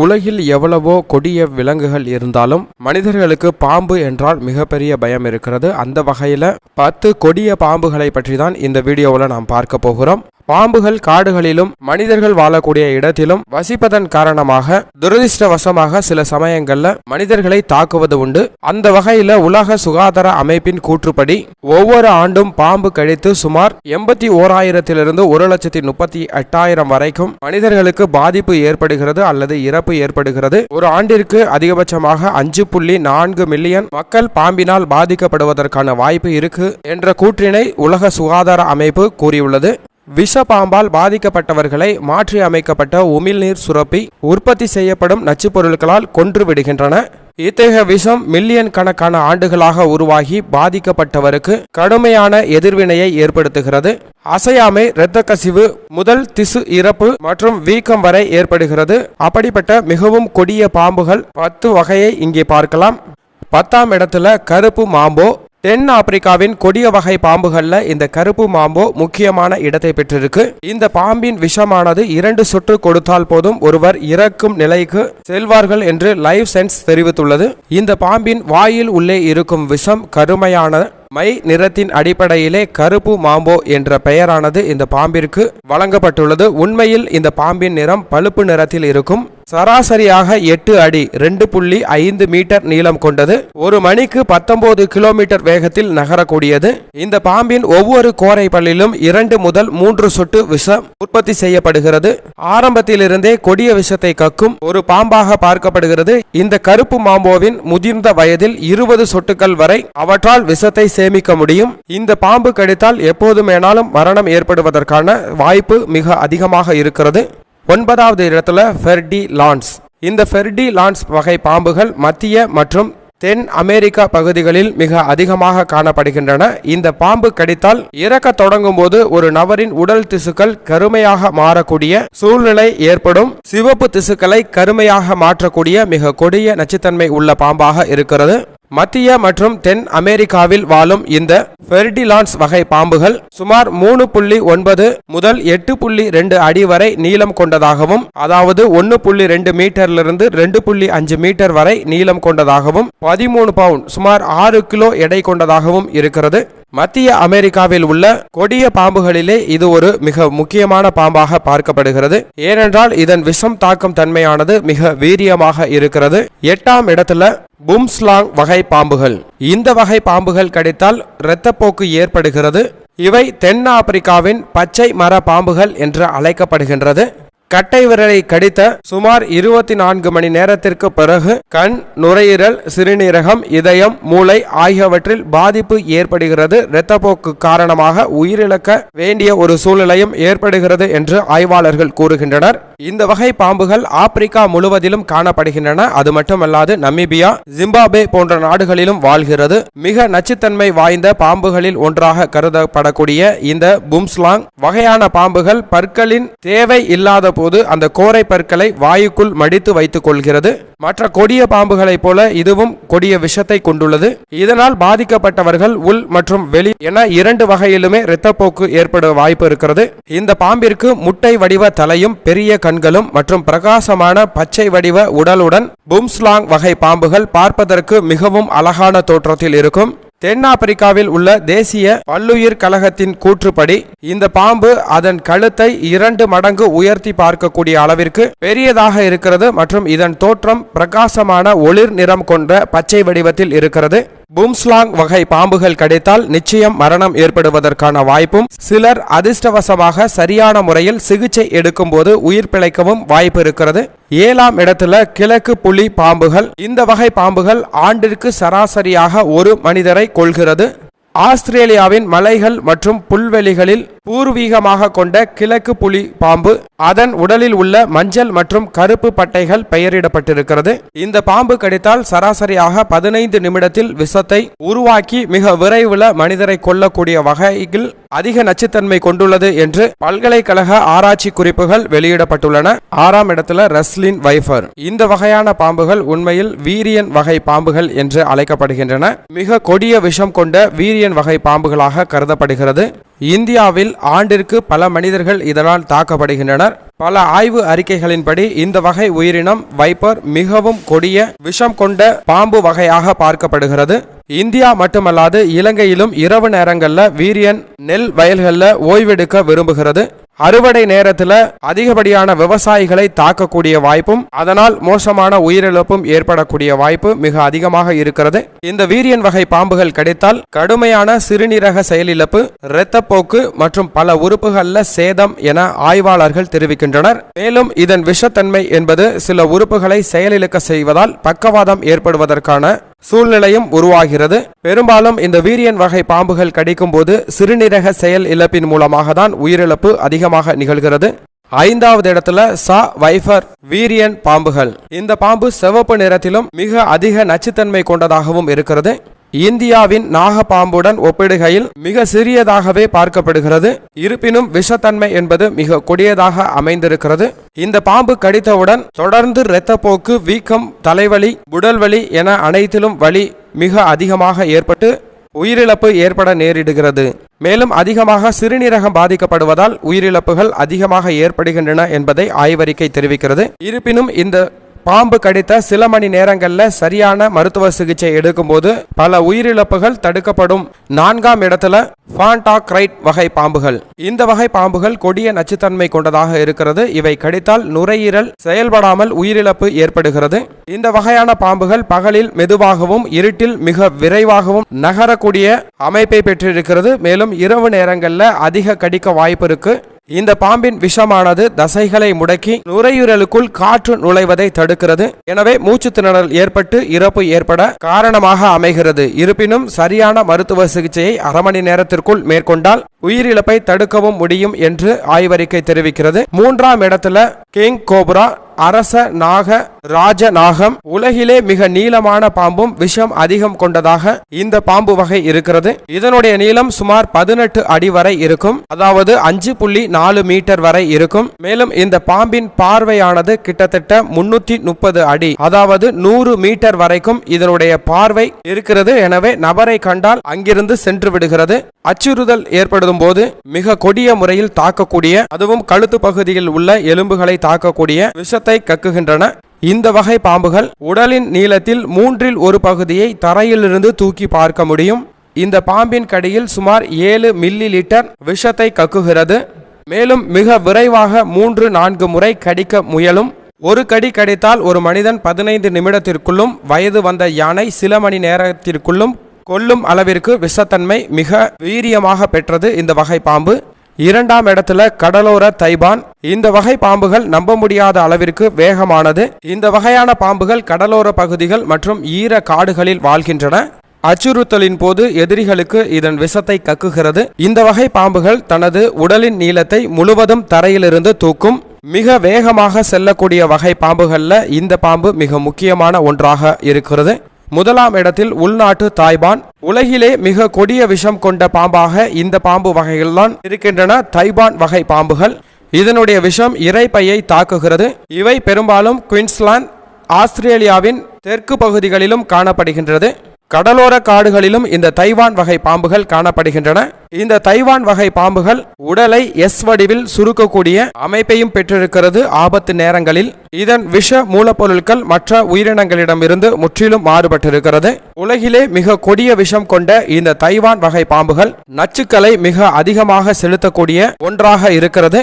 உலகில் எவ்வளவோ கொடிய விலங்குகள் இருந்தாலும் மனிதர்களுக்கு பாம்பு என்றால் மிகப்பெரிய பயம் இருக்கிறது. அந்த வகையில் பத்து கொடிய பாம்புகளை பற்றி தான் இந்த வீடியோவில் நாம் பார்க்க போகிறோம். பாம்புகள் காடுகளிலும் மனிதர்கள் வாழக்கூடிய இடத்திலும் வசிப்பதன் காரணமாக துரதிர்ஷ்டவசமாக சில சமயங்கள்ல மனிதர்களை தாக்குவது உண்டு. அந்த வகையில உலக சுகாதார அமைப்பின் கூற்றுப்படி ஒவ்வொரு ஆண்டும் பாம்பு கழித்து சுமார் எண்பத்தி ஓராயிரத்திலிருந்து ஒரு லட்சத்தி முப்பத்தி எட்டாயிரம் வரைக்கும் மனிதர்களுக்கு பாதிப்பு ஏற்படுகிறது அல்லது இறப்பு ஏற்படுகிறது. ஒரு ஆண்டிற்கு அதிகபட்சமாக அஞ்சு புள்ளி நான்கு மில்லியன் மக்கள் பாம்பினால் பாதிக்கப்படுவதற்கான வாய்ப்பு இருக்கு என்ற கூற்றினை உலக சுகாதார அமைப்பு கூறியுள்ளது. விஷ பாம்பால் பாதிக்கப்பட்டவர்களை மாற்றி அமைக்கப்பட்ட உமிழ்நீர் சுரப்பி உற்பத்தி செய்யப்படும் நச்சுப் பொருட்களால் கொன்று விடுகின்றன. இத்தகைய விஷம் மில்லியன் கணக்கான ஆண்டுகளாக உருவாகி பாதிக்கப்பட்டவருக்கு கடுமையான எதிர்வினையை ஏற்படுத்துகிறது. அசையாமை இரத்த கசிவு முதல் திசு இறப்பு மற்றும் வீக்கம் வரை ஏற்படுகிறது. அப்படிப்பட்ட மிகவும் கொடிய பாம்புகள் பத்து வகையை இங்கே பார்க்கலாம். பத்தாம் இடத்துல கருப்பு மாம்போ தென் ஆப்பிரிக்காவின் கொடிய வகை பாம்புகளில் இந்த கருப்பு மாம்போ முக்கியமான இடத்தை பெற்றிருக்கு. இந்த பாம்பின் விஷமானது இரண்டு சுற்று கொடுத்தால் போதும் ஒருவர் இறக்கும் நிலைக்கு செல்வார்கள் என்று லைவ் சென்ஸ் தெரிவித்துள்ளது. இந்த பாம்பின் வாயில் உள்ளே இருக்கும் விஷம் கருமையான மை நிறத்தின் அடிப்படையிலே கருப்பு மாம்போ என்ற பெயரானது இந்த பாம்பிற்கு வழங்கப்பட்டுள்ளது. உண்மையில் இந்த பாம்பின் நிறம் பழுப்பு நிறத்தில் இருக்கும். சராசரியாக எட்டு அடி ரெண்டு புள்ளி ஐந்து மீட்டர் நீளம் கொண்டது. ஒரு மணிக்கு பத்தொன்பது கிலோமீட்டர் வேகத்தில் நகரக்கூடியது. இந்த பாம்பின் ஒவ்வொரு கோரை பல்லிலும் இரண்டு முதல் மூன்று சொட்டு விஷம் உற்பத்தி செய்யப்படுகிறது. ஆரம்பத்திலிருந்தே கொடிய விஷத்தை கக்கும் ஒரு பாம்பாக பார்க்கப்படுகிறது. இந்த கருப்பு மாம்போவின் முதிர்ந்த வயதில் இருபது சொட்டுகள் வரை அவற்றால் விஷத்தை சேமிக்க முடியும். இந்த பாம்பு கடித்தால் எப்போதுமேனாலும் மரணம் ஏற்படுவதற்கான வாய்ப்பு மிக அதிகமாக இருக்கிறது. ஒன்பதாவது இடத்துல ஃபெர்டி லான்ஸ். இந்த ஃபெர்டி லான்ஸ் வகை பாம்புகள் மத்திய மற்றும் தென் அமெரிக்கா பகுதிகளில் மிக அதிகமாக காணப்படுகின்றன. இந்த பாம்பு கடித்தால் இறக்க தொடங்கும் போது ஒரு நபரின் உடல் திசுக்கள் கருமையாக மாறக்கூடிய சூழ்நிலை ஏற்படும். சிவப்பு திசுக்களை கருமையாக மாற்றக்கூடிய மிக கொடிய நச்சுத்தன்மை உள்ள பாம்பாக இருக்கிறது. மத்திய மற்றும் தென் அமெரிக்காவில் வாழும் இந்த ஃபெர்டிலான்ஸ் வகை பாம்புகள் சுமார் மூணு புள்ளி ஒன்பது முதல் எட்டு புள்ளி ரெண்டு அடி வரை நீளம் கொண்டதாகவும் அதாவது ஒன்று புள்ளி ரெண்டு மீட்டரிலிருந்து ரெண்டு புள்ளி அஞ்சு மீட்டர் வரை நீளம் கொண்டதாகவும் பதிமூணு பவுண்ட் சுமார் ஆறு கிலோ எடை கொண்டதாகவும் இருக்கிறது. மத்திய அமெரிக்காவில் உள்ள கொடிய பாம்புகளிலே இது ஒரு மிக முக்கியமான பாம்பாக பார்க்கப்படுகிறது. ஏனென்றால் இதன் விஷம் தாக்கும் தன்மையானது மிக வீரியமாக இருக்கிறது. எட்டாம் இடத்துல பும்ஸ்லாங் வகை பாம்புகள். இந்த வகை பாம்புகள் கடித்தால் இரத்தப்போக்கு ஏற்படுகிறது. இவை தென்னாப்பிரிக்காவின் பச்சை மர பாம்புகள் என்று அழைக்கப்படுகின்றது. கட்டை விரலை கடித்த சுமார் இருபத்தி நான்கு மணி நேரத்திற்கு பிறகு கண் நுரையீரல் சிறுநீரகம் இதயம் மூளை ஆகியவற்றில் பாதிப்பு ஏற்படுகிறது. இரத்தப்போக்கு காரணமாக உயிரிழக்க வேண்டிய ஒரு சூழ்நிலையும் ஏற்படுகிறது என்று ஆய்வாளர்கள் கூறுகின்றனர். இந்த வகை பாம்புகள் ஆப்பிரிக்கா முழுவதிலும் காணப்படுகின்றன. அது மட்டுமல்லாது நமீபியா ஜிம்பாபே போன்ற நாடுகளிலும் வாழ்கிறது. மிக நச்சுத்தன்மை வாய்ந்த பாம்புகளில் ஒன்றாக கருதப்படக்கூடிய இந்த பும்ஸ்லாங் வகையான பாம்புகள் பற்களின் தேவை இல்லாத போது அந்த கோரை பற்களை வாயுக்குள் மடித்து வைத்துக் கொள்கிறது. மற்ற கொடிய பாம்புகளைப் போல இதுவும் கொடிய விஷத்தை கொண்டுள்ளது. இதனால் பாதிக்கப்பட்டவர்கள் உள் மற்றும் வெளி என இரண்டு வகையிலுமே இரத்தப்போக்கு ஏற்பட வாய்ப்பு இருக்கிறது. இந்த பாம்பிற்கு முட்டை வடிவ தலையும் பெரிய கண்களும் மற்றும் பிரகாசமான பச்சை வடிவ உடலுடன் பும்ஸ்லாங் வகை பாம்புகள் பார்ப்பதற்கு மிகவும் அழகான தோற்றத்தில் இருக்கும். தென்னாப்பிரிக்காவில் உள்ள தேசிய பல்லுயிர் கழகத்தின் கூற்றுப்படி இந்த பாம்பு அதன் கழுத்தை இரண்டு மடங்கு உயர்த்தி பார்க்கக்கூடிய அளவிற்கு பெரியதாக இருக்கிறது மற்றும் இதன் தோற்றம் பிரகாசமான ஒளிர் நிறம் கொண்ட பச்சை வடிவத்தில் இருக்கிறது. பூம்ஸ்லாங் வகை பாம்புகள் கிடைத்தால் நிச்சயம் மரணம் ஏற்படுவதற்கான வாய்ப்பும் சிலர் அதிர்ஷ்டவசமாக சரியான முறையில் சிகிச்சை எடுக்கும் போது உயிர் பிழைக்கவும் வாய்ப்பு இருக்கிறது. ஏழாம் இடத்துல கிழக்கு புலி பாம்புகள் இந்த வகை பாம்புகள் ஆண்டிற்கு சராசரியாக ஒரு மனிதரை கொள்கிறது ஆஸ்திரேலியாவின் மலைகள் மற்றும் புல்வெளிகளில் பூர்வீகமாக கொண்ட கிழக்கு புலி பாம்பு அதன் உடலில் உள்ள மஞ்சள் மற்றும் கருப்பு பட்டைகள் பெயரிடப்பட்டிருக்கிறது. இந்த பாம்பு கடித்தால் சராசரியாக பதினைந்து நிமிடத்தில் விஷத்தை உருவாக்கி மிக விரைவில் மனிதரை கொல்லக்கூடிய வகையில் அதிக நச்சுத்தன்மை கொண்டுள்ளது என்று பல்கலைக்கழக ஆராய்ச்சி குறிப்புகள் வெளியிடப்பட்டுள்ளன. ஆறாம் இடத்துல ரஸ்லின் வைஃபர். இந்த வகையான பாம்புகள் உண்மையில் வீரியன் வகை பாம்புகள் என்று அழைக்கப்படுகின்றன. மிக கொடிய விஷம் கொண்ட வீரியன் வகை பாம்புகளாக கருதப்படுகிறது. இந்தியாவில் ஆண்டிற்கு பல மனிதர்கள் இதனால் தாக்கப்படுகின்றனர். பல ஆய்வு அறிக்கைகளின்படி இந்த வகை உயிரினம் வைப்பர் மிகவும் கொடிய விஷம் கொண்ட பாம்பு வகையாக பார்க்கப்படுகிறது. இந்தியா மட்டுமல்லாது இலங்கையிலும் இரவு நேரங்களில் வீரியன் நெல் வயல்களில் ஓய்வெடுக்க விரும்புகிறது. அறுவடை நேரத்தில் அதிகப்படியான விவசாயிகளை தாக்கக்கூடிய வாய்ப்பும் அதனால் மோசமான உயிரிழப்பும் ஏற்படக்கூடிய வாய்ப்பு மிக அதிகமாக இருக்கிறது. இந்த வீரியன் வகை பாம்புகள் கிடைத்தால் கடுமையான சிறுநீரக செயலிழப்பு இரத்தப்போக்கு மற்றும் பல உறுப்புகளில் சேதம் என ஆய்வாளர்கள் தெரிவிக்கின்றனர். மேலும் இதன் விஷத்தன்மை என்பது சில உறுப்புகளை செயலிழக்க செய்வதால் பக்கவாதம் ஏற்படுவதற்கான சூழ்நிலையும் உருவாகிறது. பெரும்பாலும் இந்த வீரியன் வகை பாம்புகள் கடிக்கும் போது சிறுநீரக செயல் இழப்பின் மூலமாக தான் உயிரிழப்பு அதிகமாக நிகழ்கிறது. ஐந்தாவது இடத்துல சா வைஃபர் வீரியன் பாம்புகள். இந்த பாம்பு சிவப்பு நிறத்திலும் மிக அதிக நச்சுத்தன்மை கொண்டதாகவும் இருக்கிறது. இந்தியாவின் நாகப்பாம்புடன் ஒப்பிடுகையில் மிக சிறியதாகவே பார்க்கப்படுகிறது. இருப்பினும் விஷத்தன்மை என்பது மிக கொடியதாக அமைந்திருக்கிறது. இந்த பாம்பு கடித்தவுடன் தொடர்ந்து இரத்தப்போக்கு வீக்கம் தலைவலி உடல்வலி என அனைத்திலும் வலி மிக அதிகமாக ஏற்பட்டு உயிரிழப்பு ஏற்பட நேரிடுகிறது. மேலும் அதிகமாக சிறுநீரகம் பாதிக்கப்படுவதால் உயிரிழப்புகள் அதிகமாக ஏற்படுகின்றன என்பதை ஆய்வறிக்கை தெரிவிக்கிறது. இருப்பினும் இந்த பாம்பு கடித்த சில மணி நேரங்களில் சரியான மருத்துவ சிகிச்சை எடுக்கும்போது பல உயிரிழப்புகள் தடுக்கப்படும். நான்காம் இடத்துல ஃபான்டாக்ரைட் வகை பாம்புகள். இந்த வகை பாம்புகள் கொடிய நச்சுத்தன்மை கொண்டதாக இருக்கிறது. இவை கடித்தால் நுரையீரல் செயல்படாமல் உயிரிழப்பு ஏற்படுகிறது. இந்த வகையான பாம்புகள் பகலில் மெதுவாகவும் இருட்டில் மிக விரைவாகவும் நகரக்கூடிய அமைப்பை பெற்றிருக்கிறது. மேலும் இரவு நேரங்களில் அதிக கடிக்க வாய்ப்பு இருக்கு. இந்த பாம்பின் விஷமானது தசைகளை முடக்கி நுரையீரலுக்குள் காற்று நுழைவதை தடுக்கிறது. எனவே மூச்சு திணறல் ஏற்பட்டு இறப்பு ஏற்பட காரணமாக அமைகிறது. இருப்பினும் சரியான மருத்துவ சிகிச்சையை அரை மணி நேரத்திற்குள் மேற்கொண்டால் உயிரிழப்பை தடுக்கவும் முடியும் என்று ஆய்வறிக்கை தெரிவிக்கிறது. மூன்றாம் இடத்துல கிங் கோப்ரா அரச நாக ராஜ நாகம் உலகிலே மிக நீளமான பாம்பும் விஷம் அதிகம் கொண்டதாக இந்த பாம்பு வகை இருக்கிறது. இதனுடைய நீளம் சுமார் பதினெட்டு அடி வரை இருக்கும். அதாவது அஞ்சு புள்ளி நாலு மீட்டர் வரை இருக்கும். மேலும் இந்த பாம்பின் பார்வையானது கிட்டத்தட்ட முன்னூத்தி முப்பது அடி அதாவது நூறு மீட்டர் வரைக்கும் இதனுடைய பார்வை இருக்கிறது. எனவே நபரை கண்டால் அங்கிருந்து சென்று விடுகிறது. அச்சுறுதல் ஏற்படுத்தும் போது மிக கொடிய முறையில் தாக்கக்கூடிய அதுவும் கழுத்து பகுதியில் உள்ள எலும்புகளை தாக்கக்கூடிய விஷத்தை கக்குகின்றன. இந்த வகை பாம்புகள் உடலின் நீளத்தில் மூன்றில் ஒரு பகுதியை தரையிலிருந்து தூக்கி பார்க்க முடியும். இந்த பாம்பின் கடியில் சுமார் ஏழு மில்லி லிட்டர் விஷத்தை கக்குகிறது. மேலும் மிக விரைவாக மூன்று நான்கு முறை கடிக்க முயலும். ஒரு கடி கடித்தால் ஒரு மனிதன் பதினைந்து நிமிடத்திற்குள்ளும் வயது வந்த யானை சில மணி நேரத்திற்குள்ளும் கொல்லும் அளவிற்கு விஷத்தன்மை மிக வீரியமாக பெற்றது இந்த வகை பாம்பு. இரண்டாம் இடத்துல கடலோர தைபான். இந்த வகை பாம்புகள் நம்ப முடியாத அளவிற்கு வேகமானது. இந்த வகையான பாம்புகள் கடலோர பகுதிகள் மற்றும் ஈர காடுகளில் வாழ்கின்றன. அச்சுறுத்தலின் போது எதிரிகளுக்கு இதன் விஷத்தை கக்குகிறது. இந்த வகை பாம்புகள் தனது உடலின் நீளத்தை முழுவதும் தரையிலிருந்து தூக்கும். மிக வேகமாக செல்லக்கூடிய வகை பாம்புகளில் இந்த பாம்பு மிக முக்கியமான ஒன்றாக இருக்கிறது. முதலாம் இடத்தில் உள்நாட்டு தாய்பான் உலகிலே மிக கொடிய விஷம் கொண்ட பாம்பாக இந்த பாம்பு வகைகள்தான் இருக்கின்றன. தைபான் வகை பாம்புகள். இதனுடைய விஷம் இறைப்பையை தாக்குகிறது. இவை பெரும்பாலும் குயின்ஸ்லாந்து ஆஸ்திரேலியாவின் தெற்கு பகுதிகளிலும் காணப்படுகின்றது. கடலோர காடுகளிலும் இந்த தைவான் வகை பாம்புகள் காணப்படுகின்றன. இந்த தைவான் வகை பாம்புகள் உடலை எஸ் வடிவில் சுருக்கக்கூடிய அமைப்பையும் பெற்றிருக்கிறது ஆபத்து நேரங்களில். இதன் விஷ மூலப்பொருட்கள் மற்ற உயிரினங்களிடமிருந்து முற்றிலும் மாறுபட்டிருக்கிறது. உலகிலே மிக கொடிய விஷம் கொண்ட இந்த தைவான் வகை பாம்புகள் நச்சுக்களை மிக அதிகமாக செலுத்தக்கூடிய ஒன்றாக இருக்கிறது.